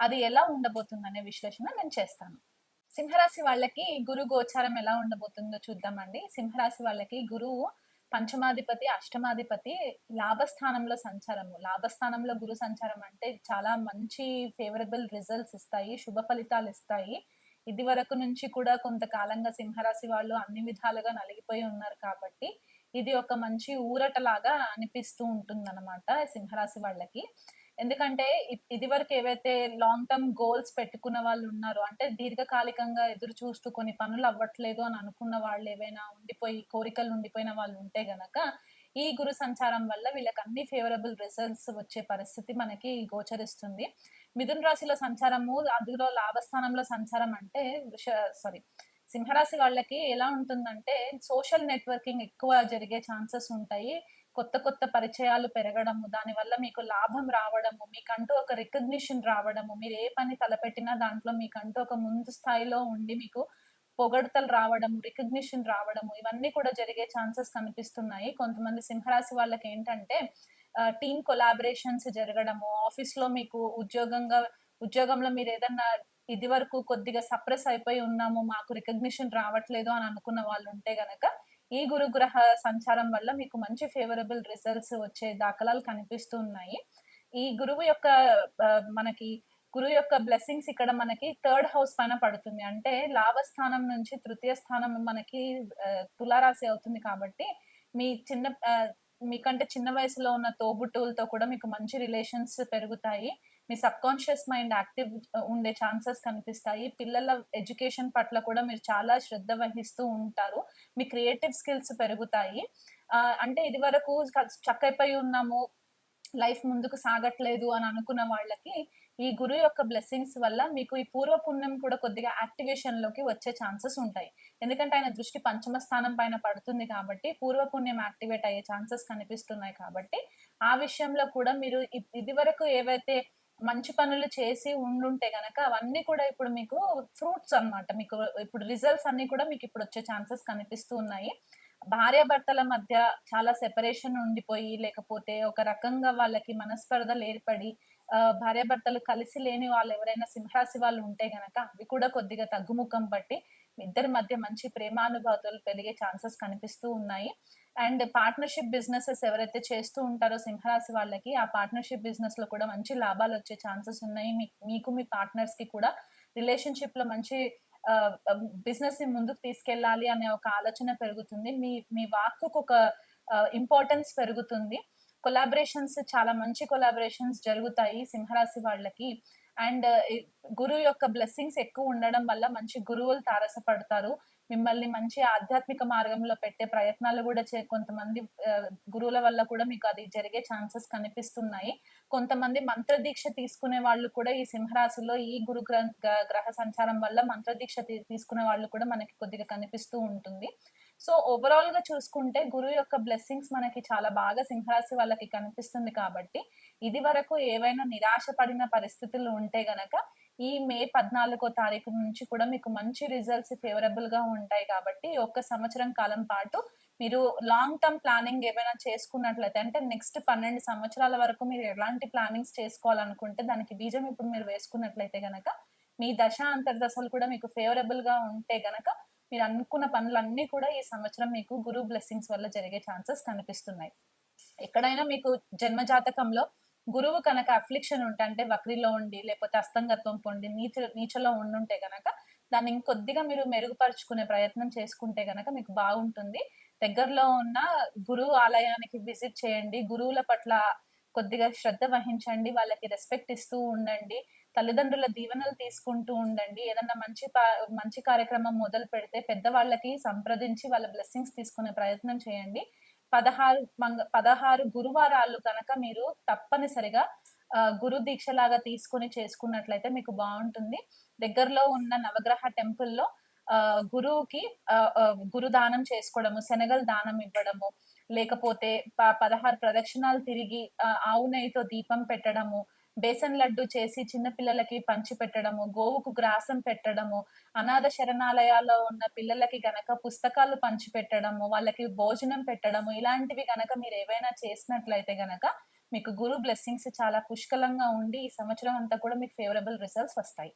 అది ఎలా ఉండబోతుంది అనే విశ్లేషణ నేను చేస్తాను. సింహరాశి వాళ్ళకి గురు గోచారం ఎలా ఉండబోతుందో చూద్దామండి. సింహరాశి వాళ్ళకి గురువు పంచమాధిపతి అష్టమాధిపతి లాభస్థానంలో సంచారము. లాభస్థానంలో గురు సంచారం అంటే చాలా మంచి ఫేవరబుల్ రిజల్ట్స్ ఇస్తాయి శుభ ఫలితాలు ఇస్తాయి. ఇది వరకు నుంచి కూడా కొంతకాలంగా సింహరాశి వాళ్ళు అన్ని విధాలుగా నలిగిపోయి ఉన్నారు కాబట్టి ఇది ఒక మంచి ఊరటలాగా అనిపిస్తూ ఉంటుంది అనమాట సింహరాశి వాళ్ళకి. ఎందుకంటే ఇది వరకు ఏవైతే లాంగ్ టర్మ్ గోల్స్ పెట్టుకున్న వాళ్ళు ఉన్నారో అంటే దీర్ఘకాలికంగా ఎదురు చూస్తూ కొన్ని పనులు అవ్వట్లేదు అని అనుకున్న వాళ్ళు ఏవైనా ఉండిపోయి కోరికలు ఉండిపోయిన వాళ్ళు ఉంటే గనక ఈ గురు సంచారం వల్ల వీళ్ళకి అన్ని ఫేవరబుల్ రిజల్ట్స్ వచ్చే పరిస్థితి మనకి గోచరిస్తుంది. మిథున రాశిలో సంచారము అందులో లాభస్థానంలో సంచారం అంటే వృష సారీ సింహరాశి వాళ్ళకి ఎలా ఉంటుందంటే సోషల్ నెట్వర్కింగ్ ఎక్కువ జరిగే ఛాన్సెస్ ఉంటాయి. కొత్త కొత్త పరిచయాలు పెరగడము దానివల్ల మీకు లాభం రావడము మీకంటూ ఒక రికగ్నిషన్ రావడము మీరు ఏ పని తలపెట్టినా దాంట్లో మీకంటూ ఒక ముందు స్థాయిలో ఉండి మీకు పొగడతలు రావడము రికగ్నిషన్ రావడము ఇవన్నీ కూడా జరిగే ఛాన్సెస్ కనిపిస్తున్నాయి. కొంతమంది సింహరాశి వాళ్ళకి ఏంటంటే టీమ్ కొలాబరేషన్స్ జరగడము ఆఫీస్లో మీకు ఉద్యోగంగా ఉద్యోగంలో మీరు ఏదన్నా ఇది వరకు కొద్దిగా సప్రెస్ అయిపోయి ఉన్నాము మాకు రికగ్నిషన్ రావట్లేదు అని అనుకున్న వాళ్ళు ఉంటే గనక ఈ గురుగ్రహ సంచారం వల్ల మీకు మంచి ఫేవరబుల్ రిజల్ట్స్ వచ్చే దాఖలాలు కనిపిస్తూ ఉన్నాయి ఈ గురువు యొక్క మనకి గురువు యొక్క బ్లెస్సింగ్స్ ఇక్కడ మనకి థర్డ్ హౌస్ పైన పడుతుంది. అంటే లాభస్థానం నుంచి తృతీయ స్థానం మనకి తులారాశి అవుతుంది కాబట్టి మీ చిన్న మీకంటే చిన్న వయసులో ఉన్న తోబుట్టువులతో కూడా మీకు మంచి రిలేషన్స్ పెరుగుతాయి. మీ సబ్కాన్షియస్ మైండ్ యాక్టివ్ ఉండే ఛాన్సెస్ కనిపిస్తాయి. పిల్లల ఎడ్యుకేషన్ పట్ల కూడా మీరు చాలా శ్రద్ధ వహిస్తూ ఉంటారు. మీ క్రియేటివ్ స్కిల్స్ పెరుగుతాయి. అంటే ఇది వరకు చక్కైపోయి ఉన్నాము. లైఫ్ ముందుకు సాగట్లేదు అని అనుకున్న వాళ్ళకి ఈ గురువు యొక్క బ్లెస్సింగ్స్ వల్ల మీకు ఈ పూర్వ పుణ్యం కూడా కొద్దిగా యాక్టివేషన్లోకి వచ్చే ఛాన్సెస్ ఉంటాయి. ఎందుకంటే ఆయన దృష్టి పంచమ స్థానం పైన పడుతుంది కాబట్టి పూర్వ పుణ్యం యాక్టివేట్ అయ్యే ఛాన్సెస్ కనిపిస్తున్నాయి కాబట్టి ఆ విషయంలో కూడా మీరు ఇది వరకు ఏవైతే మంచి పనులు చేసి ఉండుంటే గనక అవన్నీ కూడా ఇప్పుడు మీకు ఫ్రూట్స్ అన్నమాట. మీకు ఇప్పుడు రిజల్ట్స్ అన్ని కూడా మీకు ఇప్పుడు వచ్చే ఛాన్సెస్ కనిపిస్తూ ఉన్నాయి. భార్యాభర్తల మధ్య చాలా సెపరేషన్ ఉండిపోయి లేకపోతే ఒక రకంగా వాళ్ళకి మనస్పర్ధలు ఏర్పడి భార్యాభర్తలు కలిసి లేని వాళ్ళు ఎవరైనా సింహరాశి వాళ్ళు ఉంటే గనక అవి కూడా కొద్దిగా తగ్గుముఖం పట్టి ఇద్దరి మధ్య మంచి ప్రేమానుభూతులు పెరిగే ఛాన్సెస్ కనిపిస్తూ ఉన్నాయి. అండ్ పార్ట్నర్షిప్ బిజినెసెస్ ఎవరైతే చేస్తూ ఉంటారో సింహరాశి వాళ్ళకి ఆ పార్ట్నర్షిప్ బిజినెస్లో కూడా మంచి లాభాలు వచ్చే ఛాన్సెస్ ఉన్నాయి. మీ- మీకు మీ పార్ట్నర్స్కి కూడా రిలేషన్షిప్లో మంచి బిజినెస్ని ముందుకు తీసుకెళ్ళాలి అనే ఒక ఆలోచన పెరుగుతుంది. మీ మీ వాక్కు ఒక ఇంపార్టెన్స్ పెరుగుతుంది. కొలాబరేషన్స్ చాలా మంచి కొలాబరేషన్స్ జరుగుతాయి సింహరాశి వాళ్ళకి. అండ్ గురువు యొక్క బ్లెస్సింగ్స్ ఎక్కువ ఉండడం వల్ల మంచి గురువులు తారసపడతారు. మిమ్మల్ని మంచి ఆధ్యాత్మిక మార్గంలో పెట్టే ప్రయత్నాలు కూడా చే కొంతమంది గురువుల వల్ల కూడా మీకు అది జరిగే ఛాన్సెస్ కనిపిస్తున్నాయి. కొంతమంది మంత్ర దీక్ష తీసుకునే వాళ్ళు కూడా ఈ సింహరాశిలో ఈ గురు గ్రహ సంచారం వల్ల మంత్ర దీక్ష తీసుకునే వాళ్ళు కూడా మనకి కొద్దిగా కనిపిస్తూ ఉంటుంది. సో ఓవరాల్గా చూసుకుంటే గురువు యొక్క బ్లెస్సింగ్స్ మనకి చాలా బాగా సింహరాశి వాళ్ళకి కనిపిస్తుంది కాబట్టి ఇది వరకు ఏవైనా నిరాశ పడిన పరిస్థితులు ఉంటే గనక ఈ మే పద్నాలుగో తారీఖు నుంచి కూడా మీకు మంచి రిజల్ట్స్ ఫేవరబుల్గా ఉంటాయి కాబట్టి ఒక్క సంవత్సరం కాలం పాటు మీరు లాంగ్ టర్మ్ ప్లానింగ్ ఏమైనా చేసుకున్నట్లయితే అంటే నెక్స్ట్ పన్నెండు సంవత్సరాల వరకు మీరు ఎలాంటి ప్లానింగ్స్ చేసుకోవాలనుకుంటే దానికి బీజం ఇప్పుడు మీరు వేసుకున్నట్లయితే గనక మీ దశ అంతర్దశలు కూడా మీకు ఫేవరబుల్గా ఉంటే గనక మీరు అనుకున్న పనులన్నీ కూడా ఈ సంవత్సరం మీకు గురు బ్లెస్సింగ్స్ వల్ల జరిగే ఛాన్సెస్ కనిపిస్తున్నాయి. ఎక్కడైనా మీకు జన్మ జాతకంలో గురువు కనుక అఫ్లిక్షన్ ఉంటే అంటే వక్రిలో ఉండి లేకపోతే అస్తంగత్వం పొంది నీచ నీచలో ఉండుంటే కనుక దాన్ని ఇంకొద్దిగా మీరు మెరుగుపరుచుకునే ప్రయత్నం చేసుకుంటే గనక మీకు బాగుంటుంది. దగ్గరలో ఉన్న గురువు ఆలయానికి విజిట్ చేయండి. గురువుల పట్ల కొద్దిగా శ్రద్ధ వహించండి. వాళ్ళకి రెస్పెక్ట్ ఇస్తూ ఉండండి. తల్లిదండ్రుల దీవెనలు తీసుకుంటూ ఉండండి. ఏదన్నా మంచి పా- మంచి కార్యక్రమం మొదలు పెడితే పెద్దవాళ్ళకి సంప్రదించి వాళ్ళ బ్లెస్సింగ్స్ తీసుకునే ప్రయత్నం చేయండి. పదహారు మంగ పదహారు గురువారాలు కనుక మీరు తప్పనిసరిగా ఆ, గురు దీక్ష లాగా తీసుకుని చేసుకున్నట్లయితే మీకు బాగుంటుంది. దగ్గరలో ఉన్న నవగ్రహ టెంపుల్లో ఆ, గురువుకి ఆ, గురు దానం చేసుకోవడము శనగలు దానం ఇవ్వడము లేకపోతే ప- పదహారు ప్రదక్షిణాలు తిరిగి ఆ, ఆవు నెయ్యితో దీపం పెట్టడము బేసన్ లడ్డు చేసి చిన్న పిల్లలకి పంచి పెట్టడము గోవుకు గ్రాసం పెట్టడము అనాథ శరణాలయాల్లో ఉన్న పిల్లలకి గనక పుస్తకాలు పంచి పెట్టడము వాళ్ళకి భోజనం పెట్టడము ఇలాంటివి గనక మీరు ఏవైనా చేసినట్లయితే గనక మీకు గురు బ్లెస్సింగ్స్ చాలా పుష్కలంగా ఉండి ఈ సంవత్సరం అంతా కూడా మీకు ఫేవరబుల్ రిజల్ట్స్ వస్తాయి.